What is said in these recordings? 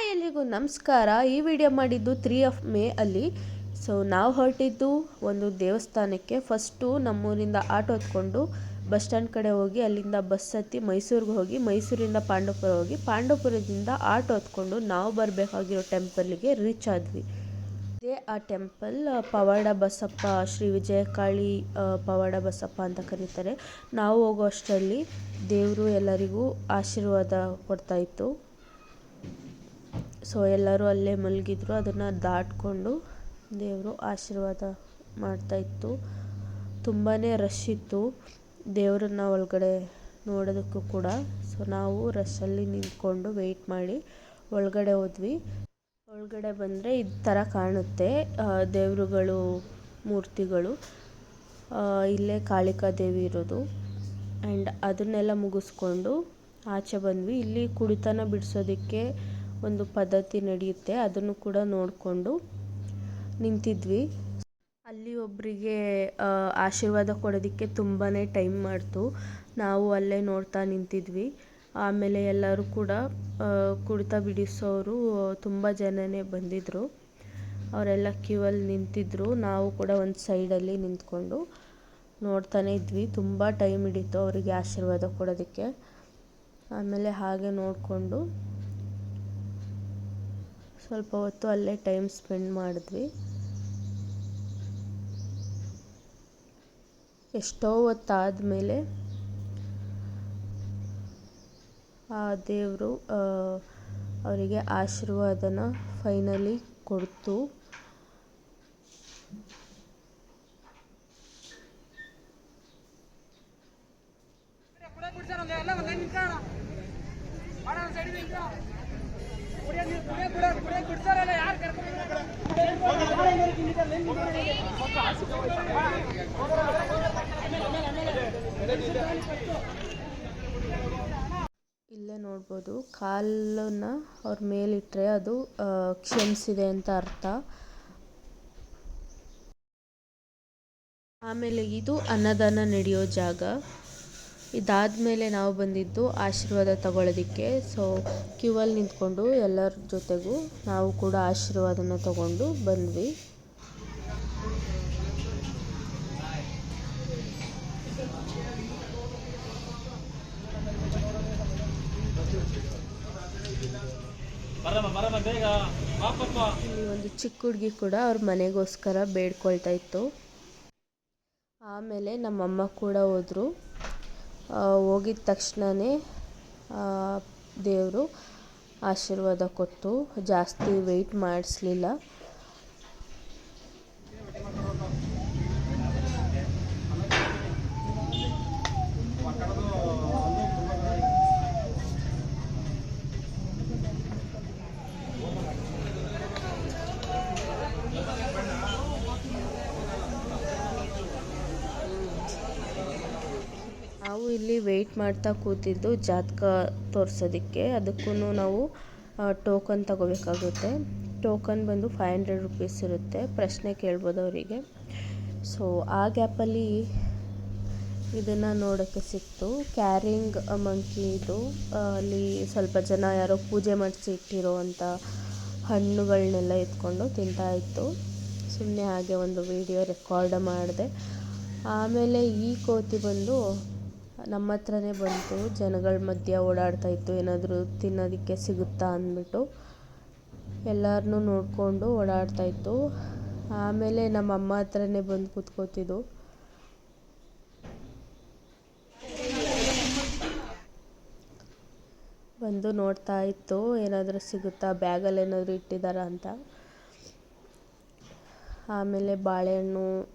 Hi, ಎಲ್ರಿಗೂ ನಮಸ್ಕಾರ. ಈ ವಿಡಿಯೋ ಮಾಡಿದ್ದು ತ್ರೀ ಆಫ್ ಮೇ ಅಲ್ಲಿ. ಸೊ ನಾವು ಹೊರಟಿದ್ದು ಒಂದು ದೇವಸ್ಥಾನಕ್ಕೆ. ಫಸ್ಟು ನಮ್ಮೂರಿಂದ ಆಟೋ ಹೊತ್ಕೊಂಡು ಬಸ್ ಸ್ಟ್ಯಾಂಡ್ ಕಡೆ ಹೋಗಿ, ಅಲ್ಲಿಂದ ಬಸ್ ಹತ್ತಿ ಮೈಸೂರಿಗೆ ಹೋಗಿ, ಮೈಸೂರಿಂದ ಪಾಂಡವಪುರ ಹೋಗಿ, ಪಾಂಡವಪುರದಿಂದ ಆಟೋ ಹೊತ್ಕೊಂಡು ನಾವು ಬರಬೇಕಾಗಿರೋ ಟೆಂಪಲ್ಗೆ ರೀಚ್ ಆದ್ವಿ. ಇದೇ ಆ ಟೆಂಪಲ್ ಪವಾಡ ಬಸಪ್ಪ, ಶ್ರೀ ವಿಜಯಕಾಳಿ ಪವಾಡ ಬಸಪ್ಪ ಅಂತ ಕರೀತಾರೆ. ನಾವು ಹೋಗೋ ಅಷ್ಟರಲ್ಲಿ ದೇವರು ಎಲ್ಲರಿಗೂ ಆಶೀರ್ವಾದ ಕೊಡ್ತಾ ಇತ್ತು. ಸೊ ಎಲ್ಲರೂ ಅಲ್ಲೇ ಮಲಗಿದ್ರು. ಅದನ್ನು ದಾಟಿಕೊಂಡು ದೇವರು ಆಶೀರ್ವಾದ ಮಾಡ್ತಾ ಇತ್ತು. ತುಂಬಾ ರಶ್ ಇತ್ತು ದೇವರನ್ನ ಒಳಗಡೆ ನೋಡೋದಕ್ಕೂ ಕೂಡ. ಸೊ ನಾವು ರಶ್ಶಲ್ಲಿ ನಿಂತ್ಕೊಂಡು ವೆಯ್ಟ್ ಮಾಡಿ ಒಳಗಡೆ ಹೋದ್ವಿ. ಒಳಗಡೆ ಬಂದರೆ ಈ ಥರ ಕಾಣುತ್ತೆ. ದೇವರುಗಳು, ಮೂರ್ತಿಗಳು. ಇಲ್ಲೇ ಕಾಳಿಕಾ ದೇವಿ ಇರೋದು. ಆ್ಯಂಡ್ ಅದನ್ನೆಲ್ಲ ಮುಗಿಸ್ಕೊಂಡು ಆಚೆ ಬಂದ್ವಿ. ಇಲ್ಲಿ ಕುಡಿತನ ಬಿಡಿಸೋದಕ್ಕೆ ಒಂದು ಪದ್ಧತಿ ನಡೆಯುತ್ತೆ, ಅದನ್ನು ಕೂಡ ನೋಡಿಕೊಂಡು ನಿಂತಿದ್ವಿ. ಅಲ್ಲಿ ಒಬ್ಬರಿಗೆ ಆಶೀರ್ವಾದ ಕೊಡೋದಕ್ಕೆ ತುಂಬಾ ಟೈಮ್ ಮಾಡ್ತು. ನಾವು ಅಲ್ಲೇ ನೋಡ್ತಾ ನಿಂತಿದ್ವಿ. ಆಮೇಲೆ ಎಲ್ಲರೂ ಕೂಡ ಕುಡಿತ ಬಿಡಿಸೋರು ತುಂಬ ಜನನೇ ಬಂದಿದ್ದರು ಅವರೆಲ್ಲ ಕ್ಯೂವಲ್ಲಿ ನಿಂತಿದ್ದರು ನಾವು ಕೂಡ ಒಂದು ಸೈಡಲ್ಲಿ ನಿಂತ್ಕೊಂಡು ನೋಡ್ತಾನೆ ಇದ್ವಿ. ತುಂಬ ಟೈಮ್ ಹಿಡಿತು ಅವರಿಗೆ ಆಶೀರ್ವಾದ ಕೊಡೋದಕ್ಕೆ. ಆಮೇಲೆ ಹಾಗೆ ನೋಡಿಕೊಂಡು ಸ್ವಲ್ಪ ಹೊತ್ತು ಅಲ್ಲೇ ಟೈಮ್ ಸ್ಪೆಂಡ್ ಮಾಡಿದ್ವಿ. ಎಷ್ಟೋ ಹೊತ್ತಾದಮೇಲೆ ಆ ದೇವರು ಅವರಿಗೆ ಆಶೀರ್ವಾದನ ಫೈನಲಿ ಕೊಡ್ತು. ಇಲ್ಲೇ ನೋಡ್ಬೋದು ಕಾಲನ್ನ ಅವ್ರ ಮೇಲಿಟ್ಟರೆ ಅದು ಕ್ಷಮಿಸಿದೆ ಅಂತ ಅರ್ಥ. ಆಮೇಲೆ ಇದು ಅನ್ನದಾನ ನಡೆಯೋ ಜಾಗ. ಇದಾದಮೇಲೆ ನಾವು ಬಂದಿದ್ದು ಆಶೀರ್ವಾದ ತಗೊಳ್ಳೋದಕ್ಕೆ. ಸೊ ಕ್ಯೂವಲ್ಲಿ ನಿಂತ್ಕೊಂಡು ಎಲ್ಲರ ಜೊತೆಗೂ ನಾವು ಕೂಡ ಆಶೀರ್ವಾದನ ತಗೊಂಡು ಬಂದ್ವಿ. ಇಲ್ಲಿ ಒಂದು ಚಿಕ್ಕ ಹುಡುಗಿ ಕೂಡ ಅವ್ರ ಮನೆಗೋಸ್ಕರ ಬೇಡ್ಕೊಳ್ತಾ ಇತ್ತು. ಆಮೇಲೆ ನಮ್ಮಮ್ಮ ಕೂಡ ಹೋದರು. ಹೋಗಿದ ತಕ್ಷಣವೇ ದೇವರು ಆಶೀರ್ವಾದ ಕೊಟ್ಟು ಜಾಸ್ತಿ ವೆಯ್ಟ್ ಮಾಡಿಸ್ಲಿಲ್ಲ ನಾವು ಇಲ್ಲಿ ವೆಯ್ಟ್ ಮಾಡ್ತಾ ಕೂತಿದ್ದು ಜಾತಕ ತೋರಿಸೋದಕ್ಕೆ. ಅದಕ್ಕೂ ನಾವು ಟೋಕನ್ ತಗೋಬೇಕಾಗುತ್ತೆ. ಟೋಕನ್ ಬಂದು ಫೈವ್ ಹಂಡ್ರೆಡ್ ರುಪೀಸ್ ಇರುತ್ತೆ. ಪ್ರಶ್ನೆ ಕೇಳ್ಬೋದು ಅವರಿಗೆ. ಸೊ ಆ ಗ್ಯಾಪಲ್ಲಿ ಇದನ್ನು ನೋಡೋಕ್ಕೆ ಸಿಕ್ತು. ಕ್ಯಾರಿಂಗ್ ಮಂಕಿ ಇದು ಅಲ್ಲಿ ಸ್ವಲ್ಪ ಜನ ಯಾರೋ ಪೂಜೆ ಮಾಡಿಸಿ ಇಟ್ಟಿರೋ ಅಂಥ ಹಣ್ಣುಗಳನ್ನೆಲ್ಲ ಎತ್ಕೊಂಡು ತಿಂತಾ ಇತ್ತು. ಸುಮ್ಮನೆ ಹಾಗೆ ಒಂದು ವಿಡಿಯೋ ರೆಕಾರ್ಡ್ ಮಾಡಿದೆ. ಆಮೇಲೆ ಈ ಕೋತಿ ಬಂದು ನಮ್ಮ ಹತ್ರನೇ ಬಂತು. ಜನಗಳ ಮಧ್ಯೆ ಓಡಾಡ್ತಾ ಇತ್ತು. ಏನಾದರೂ ತಿನ್ನೋದಕ್ಕೆ ಸಿಗುತ್ತಾ ಅಂದ್ಬಿಟ್ಟು ಎಲ್ಲರನ್ನೂ ನೋಡಿಕೊಂಡು ಓಡಾಡ್ತಾ ಇತ್ತು. ಆಮೇಲೆ ನಮ್ಮ ಅಮ್ಮ ಹತ್ರನೇ ಬಂದು ಕೂತ್ಕೋತಿದ್ದು. ಬಂದು ನೋಡ್ತಾ ಇತ್ತು. ಏನಾದರೂ ಸಿಗುತ್ತಾ? ಬ್ಯಾಗಲ್ಲಿ ಏನಾದರೂ ಇಟ್ಟಿದ್ದಾರಾ ಅಂತ. ಆಮೇಲೆ ಬಾಳೆಹಣ್ಣು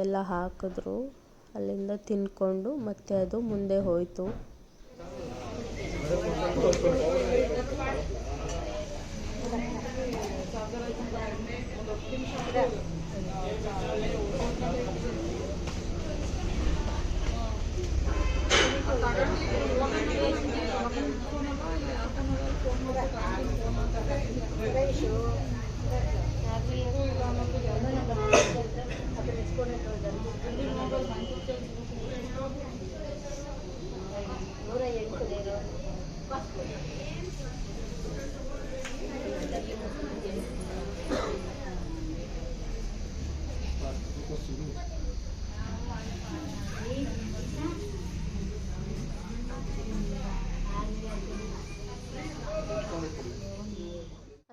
ಎಲ್ಲ ಹಾಕಿದ್ರು. ಅಲ್ಲಿಂದ ತಿನ್ಕೊಂಡು ಮತ್ತೆ ಅದು ಮುಂದೆ ಹೋಯಿತು.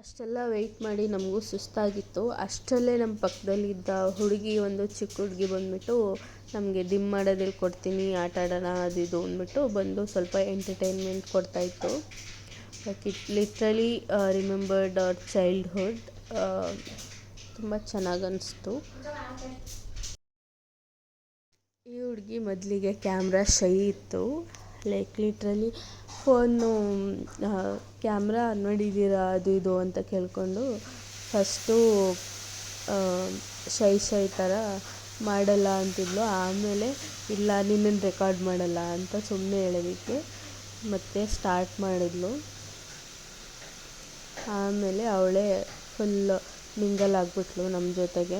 ಅಷ್ಟೆಲ್ಲ ವೆಯ್ಟ್ ಮಾಡಿ ನಮಗೂ ಸುಸ್ತಾಗಿತ್ತು. ಅಷ್ಟರಲ್ಲೇ ನಮ್ಮ ಪಕ್ಕದಲ್ಲಿದ್ದ ಹುಡುಗಿ ಒಂದು ಚಿಕ್ಕ ಹುಡುಗಿ ಬಂದುಬಿಟ್ಟು, ನಮಗೆ ಡಿಮ್ ಮಾಡೋದು ಕೊಡ್ತೀನಿ, ಆಟ ಆಡೋಣ, ಅದು ಇದು ಅಂದ್ಬಿಟ್ಟು ಬಂದು ಸ್ವಲ್ಪ entertainment ಕೊಡ್ತಾಯಿತ್ತು like it literally remembered our childhood ತುಂಬ ಚೆನ್ನಾಗಿ ಅನಿಸ್ತು. ಈ ಹುಡುಗಿ ಮೊದಲಿಗೆ ಕ್ಯಾಮ್ರಾ ಶೈ ಇತ್ತು. ಲೈಕ್ ಲಿಟ್ರಲಿ ಫೋನು ಕ್ಯಾಮ್ರಾ ನೋಡಿದ್ದೀರಾ, ಅದು ಇದು ಅಂತ ಕೇಳಿಕೊಂಡು ಫಸ್ಟು ಶೈ ಶೈ ಥರ ಮಾಡಲ್ಲ ಅಂತಿದ್ಲು. ಆಮೇಲೆ ಇಲ್ಲ, ನಿನ್ನನ್ನು ರೆಕಾರ್ಡ್ ಮಾಡಲ್ಲ ಅಂತ ಸುಮ್ಮನೆ ಹೇಳೋದಕ್ಕೆ ಮತ್ತೆ ಸ್ಟಾರ್ಟ್ ಮಾಡಿದ್ಲು. ಆಮೇಲೆ ಅವಳೇ ಫುಲ್ ಮಿಂಗಲ್ ಆಗಿಬಿಟ್ಲು ನಮ್ಮ ಜೊತೆಗೆ.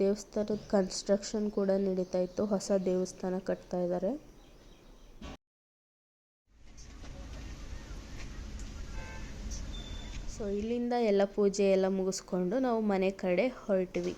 ದೇವಸ್ಥಾನದ ಕನ್ಸ್ಟ್ರಕ್ಷನ್ ಕೂಡ ನಡೀತಾ ಇತ್ತು. ಹೊಸ ದೇವಸ್ಥಾನ ಕಟ್ತಾ ಇದ್ದಾರೆ ಸೊ ಇಲ್ಲಿಂದ ಎಲ್ಲ ಪೂಜೆ ಎಲ್ಲ ಮುಗಿಸ್ಕೊಂಡು ನಾವು ಮನೆ ಕಡೆ ಹೊರಟ್ವಿ.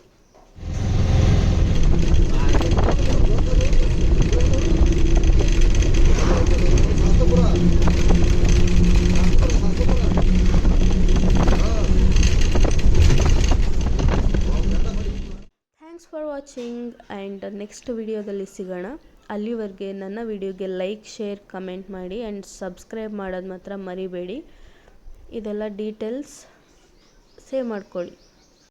Thanks for watching and next ವಿಡಿಯೋದಲ್ಲಿ ಸಿಗೋಣ. ಅಲ್ಲಿವರೆಗೆ ನನ್ನ ವಿಡಿಯೋಗೆ ಲೈಕ್ ಶೇರ್ ಕಮೆಂಟ್ ಮಾಡಿ ಆ್ಯಂಡ್ ಸಬ್ಸ್ಕ್ರೈಬ್ ಮಾಡೋದು ಮಾತ್ರ ಮರಿಬೇಡಿ. ಇದೆಲ್ಲ ಡೀಟೇಲ್ಸ್ ಸೇವ್ ಮಾಡ್ಕೊಳ್ಳಿ.